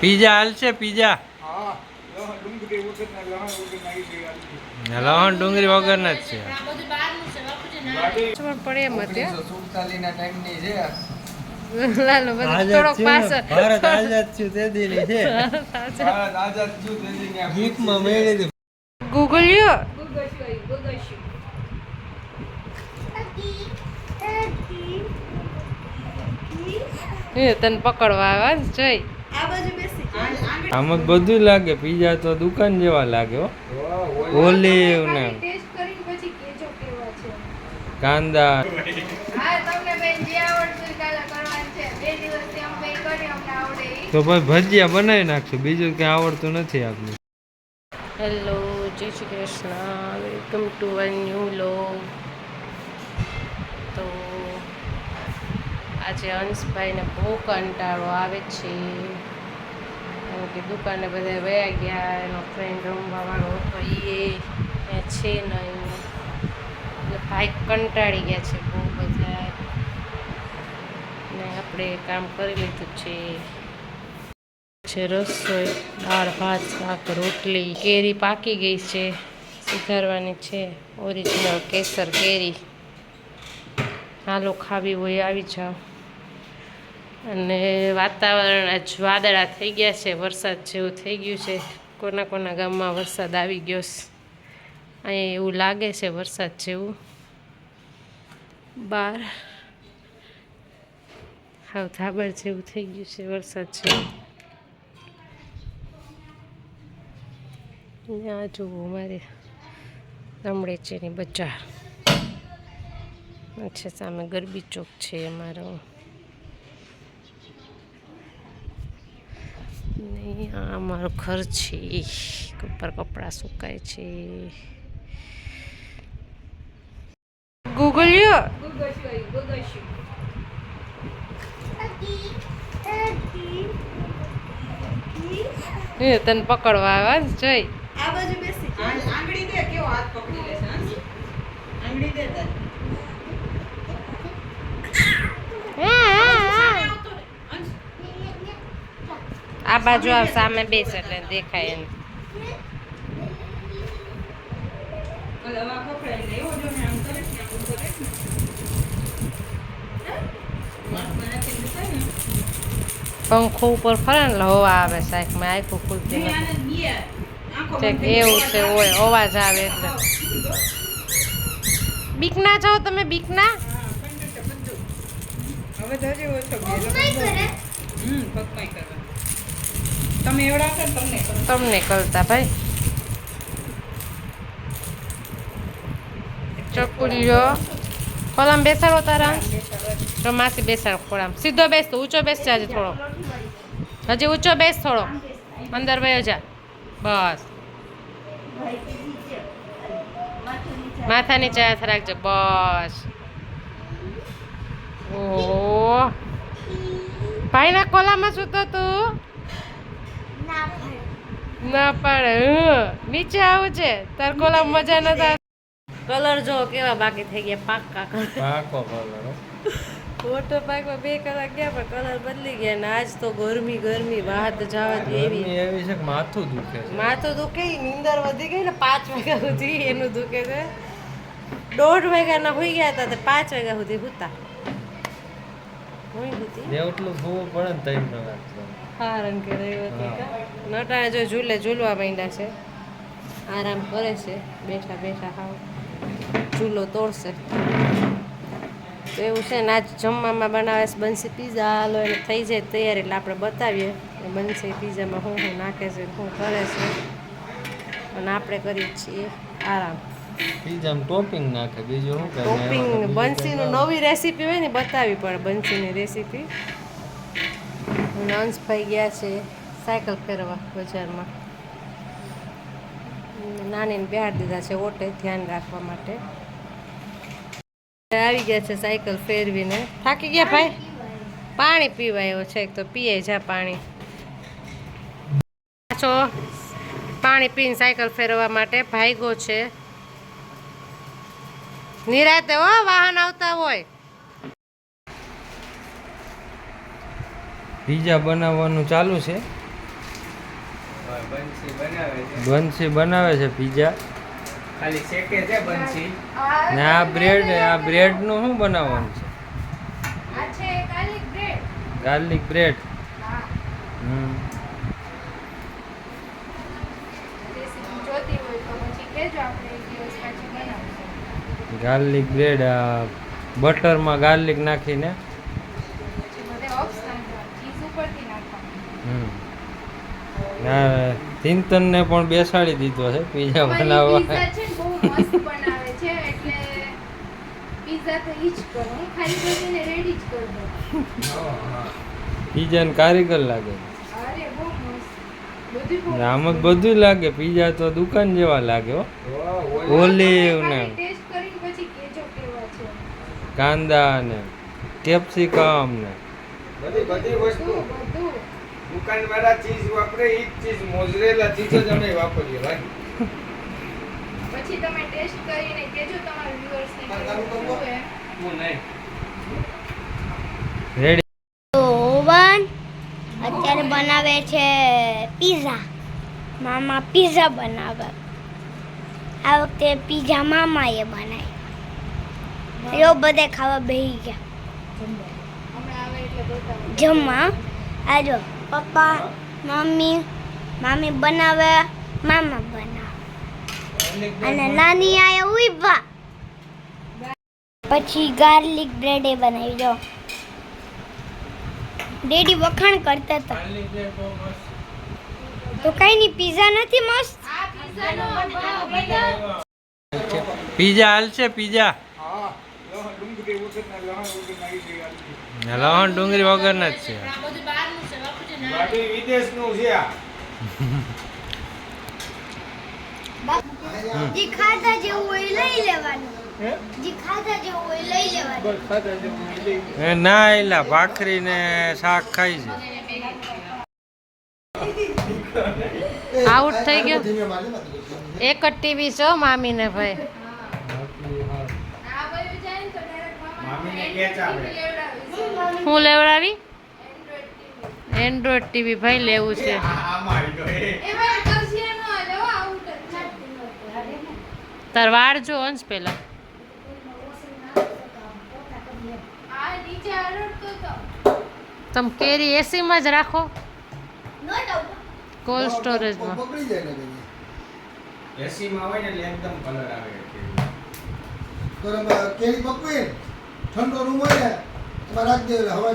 Pizza હાલશે pizza હા લહણ ડુંગળી વગરના જ છે. પણ એમ હતી એ તને પકડવા આવે ને જોઈ આમ જ બધું લાગે પીઝા તો દુકાન જેવા લાગે હો. ઓલીવ ને. કાંદા. તો ભાઈ ભજીયા બનાવી નાખશું બીજું ક્યાં આવડતું નથી આપને. Hello Jai Shri Krishna. Welcome to a new લો તો આજે અંશભાઈને બહુ કંટાળો આવે છે. કે દુકાને બધા વયા ગયા, એનો ફ્રેન્ડ રમવાવાળો હતો એ છે નહીં. એટલે ભાઈ કંટાળી ગયા છે બહુ બધા. ને આપણે કામ કરી લીધું છે. છે રસોઈ, દાળ, ભાત, શાક, રોટલી. કેરી પાકી ગઈ છે. સુધારવાની છે. ઓરિજિનલ કેસર કેરી. હાલો ખાવી હોય, આવી જાઓ. અને વાતાવરણ આજ વાદળા થઈ ગયા છે વરસાદ જેવું થઈ ગયું છે. કોના કોના ગામમાં વરસાદ આવી ગયો છે? અહીં એવું લાગે છે વરસાદ જેવું. બાર. હાવ ધાબળ જેવું થઈ ગયું છે વરસાદ જેવું. ત્યાં જુઓ મારે રમડેચીની બજાર. છે સામે ગરબી ચોક છે અમારો. ને આ અમારું ઘર છે. ઉપર કપડાં સુકાય છે. ગૂગલ્યો એ તને પકડવા આવ્યા ને જોઈ. આંગળી દે કેવો હાથ પકડી લેશે આંગળી દે તારી. આ બાજુ આવ સામે બેસ એટલે દેખાય એને. પંખો ઉપર ફરે ને હવા આવે સાહેબમાં આખું ખુલતી નથી એવું છે હોય અવાજ આવે એટલે. બીકના જાઓ તમે બીકના? હા, હવે તો ઓછો હમ, પગમાં કરવા. તમે એવડા કરો તમને તમને કરતા ભાઈ. ચકુલિયો ખોલામ બેસાડો તારા. તો માસી બેસાડો ખોલામ. સીધો બેસ તો ઊંચો બેસ આજે થોડો. હજી ઊંચો બેસ થોડો. અંદર વયો જા. બસ. માથા નીચે હાથ રાખજો. બસ. ઓ ભાઈના કોલામાં સૂતો તું? ના પાડે નીચે આવજે તાર કોલા મજા નતા કલર જો કેવા બાકી થઈ ગયા પાક્કા કલર. પાકો કલર ફોટો વોટર બે કલાક ગયા પણ કલર બદલી ગયા ને આજ તો ગરમી ગરમી વાત જવા દે એવી. એવી છે કે માથું દુખે છે. માથું દુખે નીંદર વધી ગઈ ને પાંચ વાગ્યા સુધી એનું દુખે છે. દોઢ વાગ્યાના હોઈ ગયા હતા તે પાંચ વાગ્યા સુધી હુતા. હું હતી. જેટલું જોવું પડે ને ન રાખતો હારણ કે નટાણે જો ઝૂલે ઝૂલવા માંડ્યા છે. આરામ કરે છે. બેઠા બેઠા હાવ ઝૂલો તોડશે. તો એવું છે ને આજ જમવામાં બનાવે છે બનશે પીઝા હાલો એને થઈ જાય તૈયાર એટલે આપણે બતાવીએ. બંસી પીઝામાં શું શું નાખે છે શું કરે છે. અને આપણે કરીએ છીએ આરામ. પીઝામાં ટોપિંગ નાખે. બીજું શું ટોપિંગ બંસીનું નવી રેસીપી હોય ને બતાવી પડે બંસીની રેસીપી અને ભાઈ ગયા છે સાયકલ ફેરવા બજારમાં. નાનીને બિહાર દીધા છે ઓટે ધ્યાન રાખવા માટે. આવી ગયા છે સાયકલ ફેરવીને. થાકી ગયા ભાઈ? પાણી પીવાયો છે એક તો પીએ જા પાણી. પાછો પાણી પીને સાયકલ ફેરવવા માટે ભાઈગો છે. નિરાતે હો વાહન આવતા હોય. પીઝા બનાવવાનું ચાલુ છે? બંસી બનાવે છે. બંસી પીઝા? ખાલી શેકે છે બનશી ને આ બ્રેડ આ બ્રેડનું શું બનાવવાનું છે? Garlic bread. Garlic bread? હા. હમ. રેસીપી જોતી હોય તો પછી કહેજો આપણે એક દિવસ પછી બનાવીશું. ગાર્લિક બ્રેડ બટરમાં ગાર્લિક નાખીને પછી બધે ઓપ્શનલ ચીઝ ઉપરથી નાખવાનું આ ચિંતનને પણ બેસાડી દીધો છે પીઝા બનાવવા. pizza ને બનાવે છે એટલે પીઝા તો ઈ જ કરું. ખાલી કરીને રેડી જ કરી. પીઝાને કારીગર લાગે. અરે બહુ મસ્ત. બધું આમ બધું લાગે. પીઝા તો દુકાન જેવા લાગે હો. ઓલિવ ને. ટેસ્ટ કરીને પછી કહેજો કેવા છે. કાંદા ને. કેપ્સિકમ ને. બધી બધી વસ્તુ. બધું. બધું દુકાન વાળા ચીઝ વાપરે એ ચીઝ મોઝરેલા ચીઝ જ અમે વાપરીએ બાકી પછી તમે ટેસ્ટ કરીને કેજો તમારા વ્યુઅર્સને ને હું નહીં. રેડી ઓવન અત્યારે બનાવે છે પીઝા મામા પીઝા બનાવે. આ વખતે પીઝા મામાએ બનાવી એવો બધે ખાવા બેસી ગયા. જમવા. આજો પપ્પા મમ્મી મામી બનાવે મામા બનાવે. અને નાની આયા ઊભા પછી ગાર્લિક બ્રેડ એ બનાવી દો. ડેડી વખાણ કરતા હતા. તો કઈ નહીં પીઝા નથી મસ્ત? પીઝા હાલ છે પીઝા ડુંગળી. લવણ ડુંગળી જ છે. છે બાપુજી ના. છે જે જેવું હોય લઈ લેવાનું. એ ના એલા ભાખરી ને શાક ખાઈ છે. આઉટ થઈ ગયો. એક જ ટીવી છે મામી મામીને ભાઈ આ બાજુ જાય ને તો direct મામા મામીને કેચ આવે લેવડાવીશ. હું લેવડાવી? એન્ડ્રોઈડ ટીવી ભાઈ લેવું છે. તાર વાળ જો અંશ પેલા. તમે કેરી એસીમાં જ રાખો. કોલ્ડ સ્ટોરેજમાં એસીમાં હોય ને એટલે એકદમ કલર આવે કેરી પકવી? ઠંડો રૂમ હોય ને એમાં રાખી દે હવા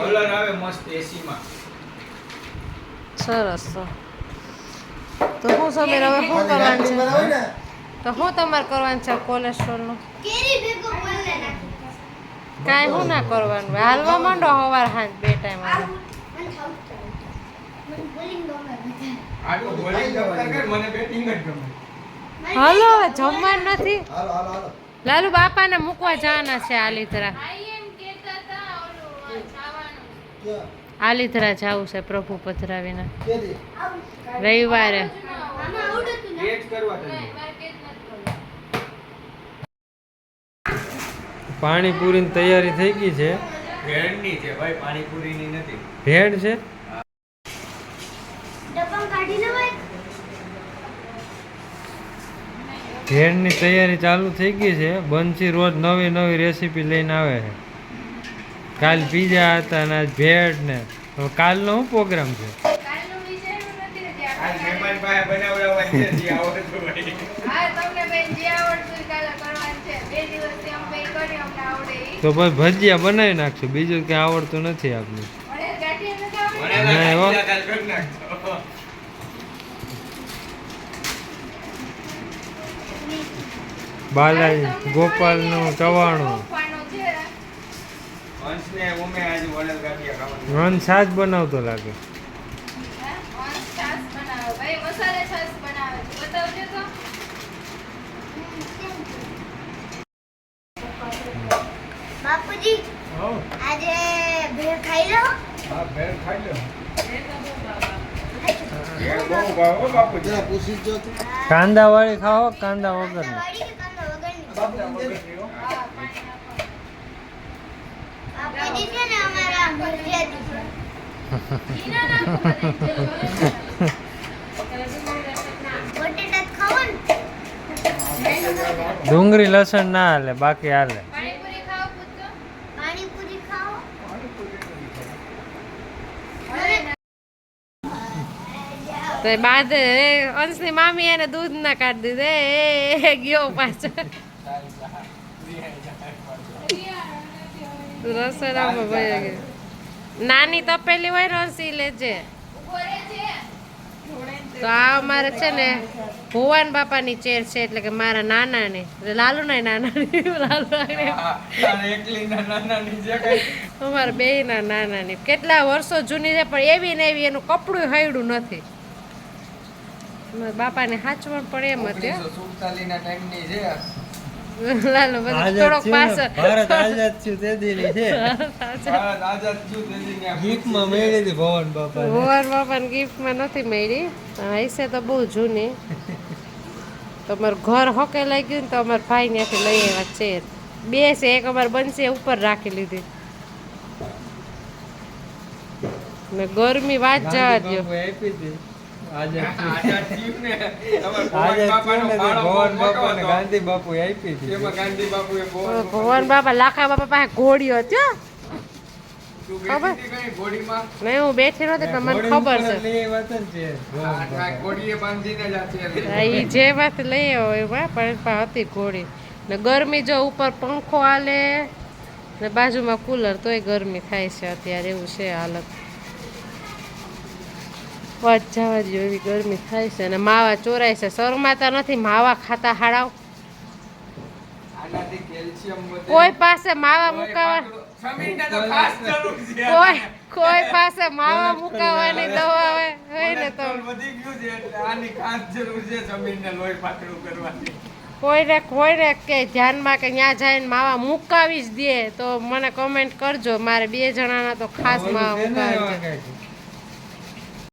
કલર આવે મસ્ત એસીમાં સરસ તો તો શું સમીર હવે શું કરવાનું છે? તો શું તમારે કરવાનું છે કોલેસ્ટ્રોલનું કેરી ભેગો બોલને નાખી. કાંઈ શું ના કરવાનું હાલવા માંડો સવાર સાંજ બે ટાઈમ આવું. મને ખાવું જ મને bowling ગમે વધારે. બોલિંગ કરતા મને બેટિંગ જ ગમે. હાલો હવે જમવાનું નથી? હાલો હાલો હાલો. લાલુ બાપાને મૂકવા જવાના છે આલીધરા. આલીધરા જવું છે પ્રભુ પધરાવીને. રવિવારે. પાણીપુરીની તૈયારી થઈ ગઈ છે? ભેળની છે ભાઈ પાણીપુરીની નથી. ભેળ છે? ભેળની તૈયારી ચાલુ થઈ ગઈ છે. બંસી રોજ નવી નવી રેસીપી લઈને આવે છે. કાલ પીઝા હતા અને આજ ભેળ ને. હવે કાલનો શું પ્રોગ્રામ છે? કાલનું વિચાર્યું નથી હજી આ આપણે મહેમાન પાસે બનાવડાવવા છે જે આવડતું હોય. હા તમને બેન જે આવડતું હોય કાલે કરવાનું છે. બે દિવસથી અમે બે કરી અમને આવડે ઈ. તો ભાઈ ભજીયા બનાવી નાખશું? બીજું કઈ આવડતું નથી આપણે મને ગાંઠિયા નથી આવડતું વણેલા નહીં હો. ગાંઠિયા કાલ કરી નાખજો. બાલાજી ગોપાલનું ચવાણું તોફાનો છે અંશને ઉમે આજે વણેલ ગાંઠિયા ખાવાનું રન છાશ બનાવતો લાગે હે? ઓન છાશ બનાવે ભાઈ ગોપાલનું ચવાણું. બનાવે છે બનાવતો લાગે. બાપુજી આજે ભેળ ખાઈ લો. હા ભેળ ખાઈ લો. ભેળ બહુ ભાવે હો બાપુજી. જરા પૂછી જ જો તું. કાંદા વાળી ખાઓ કાંદા વગરની. ડુંગળી લસણ ના હાલે, બાકી હાલે. તો બાદ અંશની મામી એને દૂધ ના કાઢી દીધે ગયો પાછળ રસોડામાં વયો ગયો નાની તપેલી હોય ને અંશી લેજે. તો આ અમારે છે ને ભુવાન બાપાની ચેર છે એટલે કે મારા એટલે લાલુ ના નાનાની લાલુ ના નાના અમારા બે ના નાનાની. કેટલા વર્ષો જૂની છે પણ એવી ને એવી એનું કપડું હયડું નથી. મારા બાપાને હાચવણ પણ એમ હતી હો. ના ટાઈમની છે લાલુ બધું થોડોક પાછળ. ભારત આઝાદ થયું તે દીની છે. ભારત આઝાદ થયું તેથી ત્યાં ગીફમાં મેળી હતી ભવન બાપા ભુવન બાપાને. ગિફ્ટમાં નથી મળી. હશે તો બહુ જૂની. તમારું ઘર હોકે લઈ ગયું ને તો અમારા ભાઈ ત્યાંથી લઈ આવ્યા છે. બે છે એક અમારે બનશે ઉપર રાખી લીધી. ને ગરમી વાત જવા દો આપી હતી. આઝાદ ભગવાન બાપા ને ગાંધી બાપુ આપી હતી ગાંધી બાપુએ ભગવાન બાપા લાખા બાપા પાસે ઘોડીઓ થયો ખબર? નહીં હું બેઠી નહોતી પણ મને ઘોડી ખબર છે. જ છે વાત લઈ આવ્યો પણ હતી ઘોડી. ને ગરમી જો ઉપર પંખો હાલે ને બાજુમાં કુલર તોય ગરમી થાય છે અત્યારે એવું છે હાલત. વાત જવા દો એવી ગરમી થાય છે અને માવા ચોરાય છે. શરમાતા નથી માવા ખાતા હાડાવ આનાથી કેલ્શિયમ વધે. કોઈ પાસે માવા મુકાવા કોઈ કોઈ પાસે માવા મુકાવાની દવા હોય ને તો. વધી ગયું છે એટલે આની ખાસ જરૂર છે જમીનને લોહી પાતળું કરવાની. કોઈને કોઈને કે ધ્યાનમાં કે ત્યાં જઈને માવા મુકાવી જ દે તો મને કમેન્ટ કરજો મારે બે જણાના તો ખાસ માવા મુકાવી.